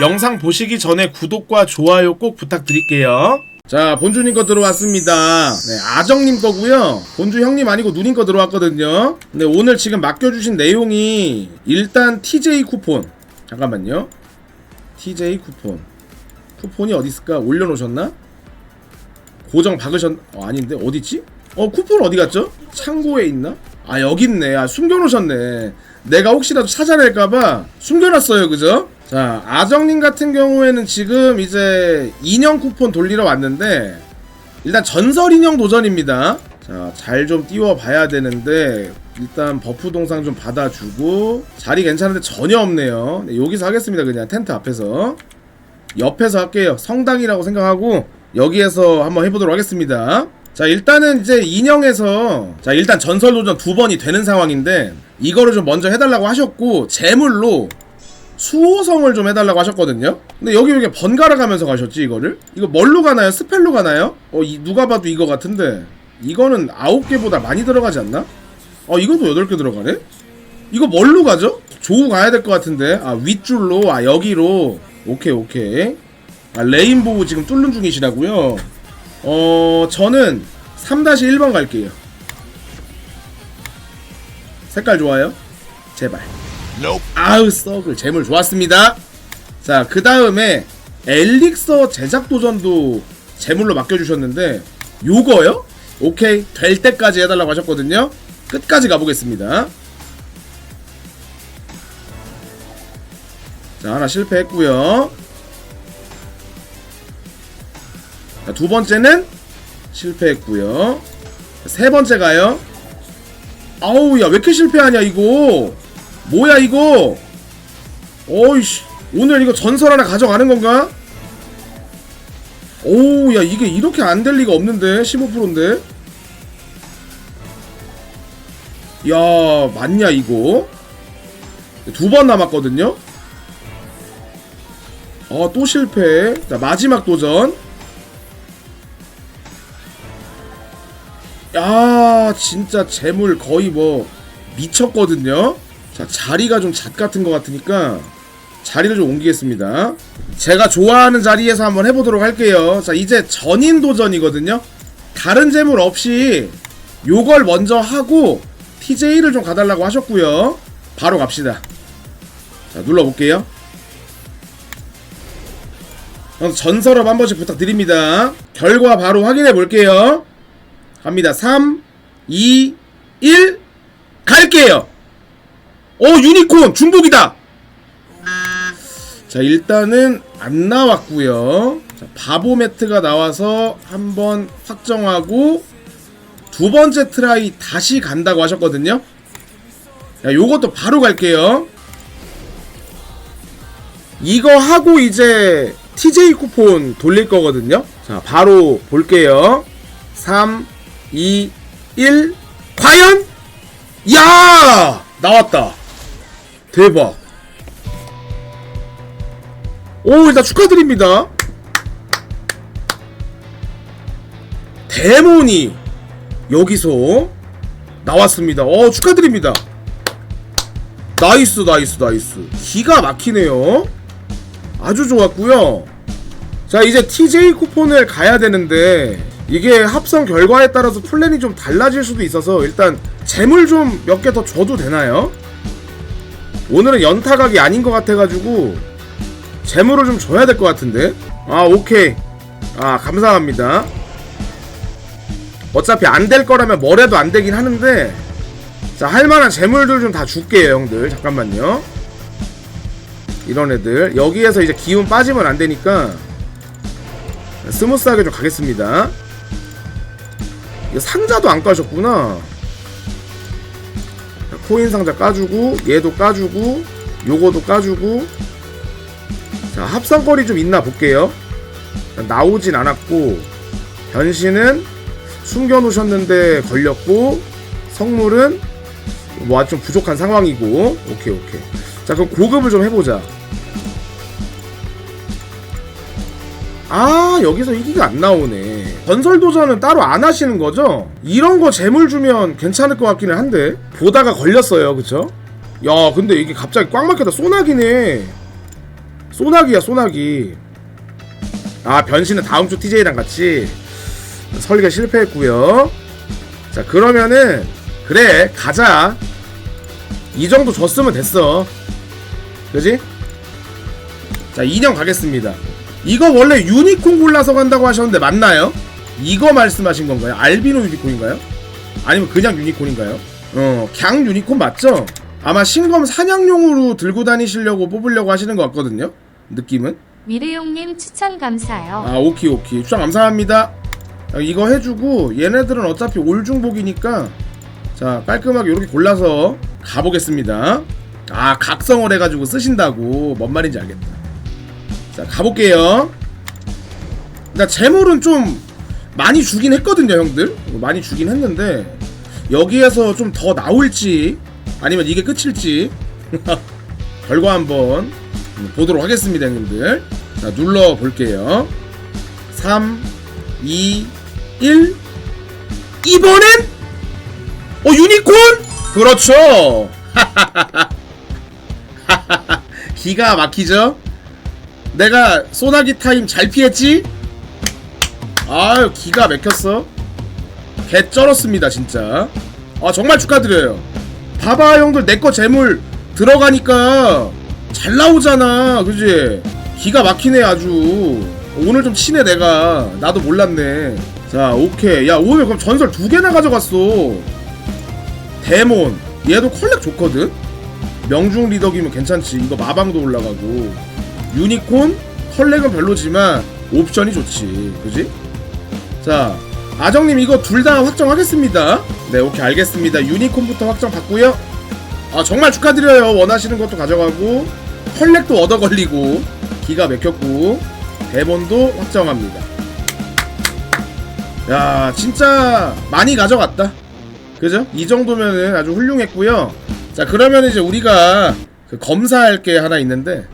영상 보시기 전에 구독과 좋아요 꼭 부탁드릴게요. 자, 본주님 거 들어왔습니다. 네, 아정님 거고요. 본주 형님 아니고 누님 거 들어왔거든요. 근데 오늘 지금 맡겨주신 내용이 일단 TJ 쿠폰. 잠깐만요. TJ 쿠폰. 쿠폰이 어디 있을까? 올려놓으셨나? 고정 박으셨... 어, 아닌데 어디지? 어 쿠폰 어디 갔죠? 창고에 있나? 아 여기 있네. 아 숨겨놓으셨네. 내가 혹시라도 찾아낼까봐 숨겨놨어요, 그죠? 자 아정님 같은 경우에는 지금 이제 인형 쿠폰 돌리러 왔는데 일단 전설 인형 도전입니다. 자, 잘 좀 띄워봐야 되는데 일단 버프 동상 좀 받아주고 자리 괜찮은데 전혀 없네요. 네, 여기서 하겠습니다. 그냥 텐트 앞에서 옆에서 할게요. 성당이라고 생각하고 여기에서 한번 해보도록 하겠습니다. 자 일단은 이제 인형에서 자 일단 전설 도전 두 번이 되는 상황인데 이거를 좀 먼저 해달라고 하셨고 제물로 수호성을 좀 해달라고 하셨거든요. 근데 여기 왜 이렇게 번갈아 가면서 가셨지 이거를? 이거 뭘로 가나요? 스펠로 가나요? 어 이, 누가 봐도 이거 같은데 이거는 아홉 개보다 많이 들어가지 않나? 어 이것도 여덟 개 들어가네? 이거 뭘로 가죠? 조우 가야 될 것 같은데 아 윗줄로 아 여기로 오케이 오케이 아 레인보우 지금 뚫는 중이시라고요? 어 저는 3-1번 갈게요. 색깔 좋아요? 제발. 아우 썩을. 재물 좋았습니다. 자 그 다음에 엘릭서 제작 도전도 제물로 맡겨주셨는데 요거요? 오케이. 될 때까지 해달라고 하셨거든요. 끝까지 가보겠습니다. 자 하나 실패했고요 자, 두 번째는 실패했고요. 세 번째 가요. 아우 야 왜 이렇게 실패하냐 이거? 뭐야 이거? 어이씨 오늘 이거 전설 하나 가져가는 건가? 오우 야 이게 이렇게 안 될 리가 없는데 15%인데? 야 맞냐 이거? 두 번 남았거든요? 어 또 실패. 자 마지막 도전 야 진짜 재물 거의 뭐 미쳤거든요. 자 자리가 좀 잣 같은 것 같으니까 자리를 좀 옮기겠습니다. 제가 좋아하는 자리에서 한번 해보도록 할게요. 자 이제 전인 도전이거든요. 다른 재물 없이 요걸 먼저 하고 TJ를 좀 가달라고 하셨고요. 바로 갑시다. 자 눌러볼게요. 전설업 한 번씩 부탁드립니다. 결과 바로 확인해 볼게요 갑니다. 3 2 1 갈게요. 오 유니콘 중복이다. 자 일단은 안 나왔고요. 자, 바보 매트가 나와서 한번 확정하고 두 번째 트라이 다시 간다고 하셨거든요. 자 요것도 바로 갈게요. 이거 하고 이제 TJ 쿠폰 돌릴 거거든요. 자 바로 볼게요. 3 2 1 과연? 야! 나왔다. 대박. 오 일단 축하드립니다. 데몬이 여기서 나왔습니다. 어 축하드립니다. 나이스 나이스 나이스. 기가 막히네요. 아주 좋았고요. 자 이제 TJ 쿠폰을 가야 되는데 이게 합성 결과에 따라서 플랜이 좀 달라질 수도 있어서 일단 재물 좀 몇 개 더 줘도 되나요? 오늘은 연타각이 아닌 것 같아가지고 재물을 좀 줘야 될 것 같은데? 아 오케이. 아 감사합니다. 어차피 안 될 거라면 뭐래도 안 되긴 하는데 자 할만한 재물들 좀 다 줄게요 형들. 잠깐만요. 이런 애들. 여기에서 이제 기운 빠지면 안 되니까 스무스하게 좀 가겠습니다 상자도 안 까셨구나. 자, 코인 상자 까주고 얘도 까주고 요거도 까주고. 자 합성거리 좀 있나 볼게요. 자, 나오진 않았고 변신은 숨겨놓으셨는데 걸렸고 성물은 뭐좀 부족한 상황이고. 오케이 오케이. 자 그럼 고급을 좀 해보자 아 여기서 이기가 안 나오네. 전설 도전은 따로 안 하시는 거죠? 이런 거 재물 주면 괜찮을 것 같기는 한데. 보다가 걸렸어요 그쵸? 야 근데 이게 갑자기 꽉 막혀다. 소나기네. 소나기야 소나기. 아 변신은 다음 주 TJ랑 같이 설계 실패했고요. 자 그러면은 그래 가자. 이 정도 줬으면 됐어. 그지? 자 인형 가겠습니다 이거 원래 유니콘 골라서 간다고 하셨는데 맞나요? 이거 말씀하신 건가요? 알비노 유니콘인가요? 아니면 그냥 유니콘인가요? 어, 갱 유니콘 맞죠? 아마 신검 사냥용으로 들고 다니시려고 뽑으려고 하시는 것 같거든요. 느낌은. 미르용님 추천 감사요. 아, 오키 오키. 추천 감사합니다. 아, 이거 해주고 얘네들은 어차피 올중복이니까 자 깔끔하게 이렇게 골라서 가보겠습니다. 아 각성을 해가지고 쓰신다고 뭔 말인지 알겠다. 자 가볼게요. 나 재물은 좀 많이 주긴 했거든요, 형들. 많이 주긴 했는데 여기에서 좀 더 나올지 아니면 이게 끝일지 결과 한번 보도록 하겠습니다, 형님들. 자 눌러 볼게요. 3, 2, 1. 이번엔 어 유니콘? 그렇죠. 기가 막히죠? 내가 소나기 타임 잘 피했지? 아유 기가 막혔어. 개 쩔었습니다 진짜. 아 정말 축하드려요. 봐봐 형들 내 거 재물 들어가니까 잘 나오잖아 그지? 기가 막히네 아주. 오늘 좀 치네 내가. 나도 몰랐네. 자 오케이. 야 오늘 그럼 전설 두 개나 가져갔어. 데몬. 얘도 컬렉 좋거든? 명중 리더기면 괜찮지. 이거 마방도 올라가고 유니콘 컬렉은 별로지만 옵션이 좋지. 그지? 자 아정님 이거 둘 다 확정하겠습니다. 네 오케이 알겠습니다. 유니콘부터 확정 받고요. 아 정말 축하드려요. 원하시는 것도 가져가고 컬렉도 얻어 걸리고 기가 막혔고 데몬도 확정합니다. 야 진짜 많이 가져갔다. 그죠? 이 정도면은 아주 훌륭했고요. 자 그러면 이제 우리가 그 검사할 게 하나 있는데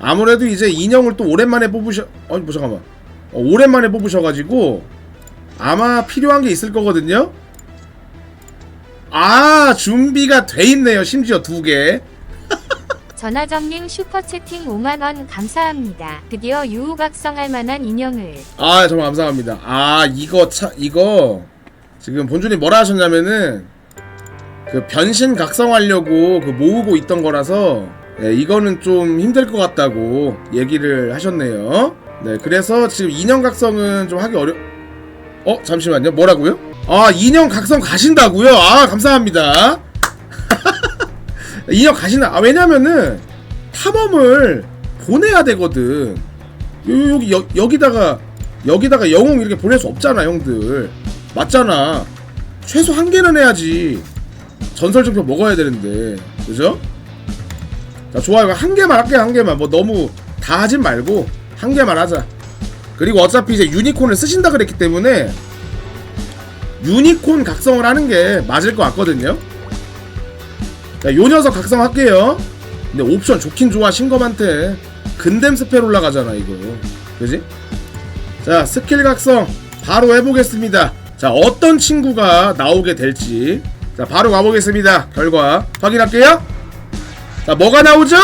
아무래도 이제 인형을 또 오랜만에 뽑으셔 아니 뭐 잠깐만 어, 오랜만에 뽑으셔가지고 아마 필요한 게 있을 거거든요 아 준비가 돼 있네요 심지어 두개 전화정님 슈퍼채팅 5만원 감사합니다. 드디어 유우각성할 만한 인형을. 아 정말 감사합니다 아 이거 차 이거 지금 본주님 뭐라 하셨냐면은 그 변신 각성하려고 그 모으고 있던 거라서 네, 이거는 좀 힘들 것 같다고 얘기를 하셨네요. 네 그래서 지금 인형 각성은 좀 하기 어려 어 잠시만요. 뭐라고요? 아 인형 각성 가신다고요? 아 감사합니다. 인형 가시나 아 왜냐면은 탐험을 보내야 되거든. 요, 여기 여, 여기다가 여기다가 영웅 이렇게 보낼 수 없잖아 형들. 맞잖아. 최소 한 개는 해야지. 전설 증표 먹어야 되는데. 그죠? 자 좋아요 한 개만 할게요 한 개만 뭐 너무 다 하진 말고 한 개만 하자 그리고 어차피 이제 유니콘을 쓰신다 그랬기 때문에 유니콘 각성을 하는 게 맞을 것 같거든요 자, 요 녀석 각성할게요. 근데 옵션 좋긴 좋아, 신검한테. 근댐 스펠 올라 가잖아, 이거. 그지? 자, 스킬 각성 바로 해보겠습니다. 자, 어떤 친구가 나오게 될지. 자, 바로 가보겠습니다. 결과 확인할게요. 자, 뭐가 나오죠?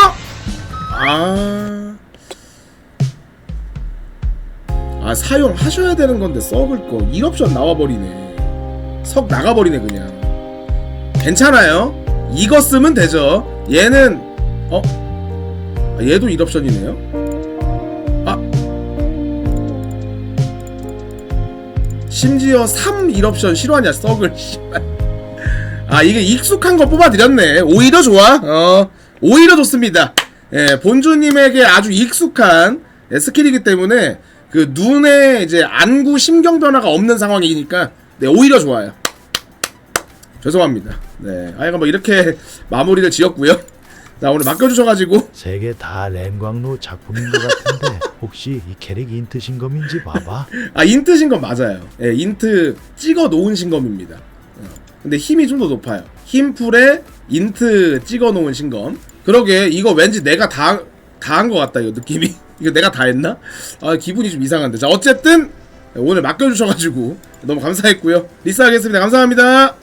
아. 아, 사용하셔야 되는 건데 썩을 거. 1옵션 나와버리네. 석 나가버리네, 그냥. 괜찮아요. 이거 쓰면 되죠. 얘는 어? 아, 얘도 1옵션이네요. 아 심지어 3 1옵션 실화냐 썩을. 아 이게 익숙한 거 뽑아드렸네. 오히려 좋아. 어 오히려 좋습니다. 예, 본주님에게 아주 익숙한 예, 스킬이기 때문에 그 눈에 이제 안구 심경 변화가 없는 상황이니까 네 오히려 좋아요. 죄송합니다. 네, 아이가 뭐 이렇게 마무리를 지었고요. 자 오늘 맡겨주셔가지고 세개다 렌광로 작품인 것 같은데 혹시 이 캐릭 인트 신 검인지 봐봐. 아 인트 신 검 맞아요. 예, 인트 찍어 놓은 신검입니다. 어, 근데 힘이 좀 더 높아요. 힘풀에 인트 찍어 놓은 신검. 그러게 이거 왠지 내가 다 다 한 것 같다 이거 느낌이. 이거 내가 다 했나? 아 기분이 좀 이상한데 자 어쨌든 오늘 맡겨주셔가지고 너무 감사했고요 리스 하겠습니다 감사합니다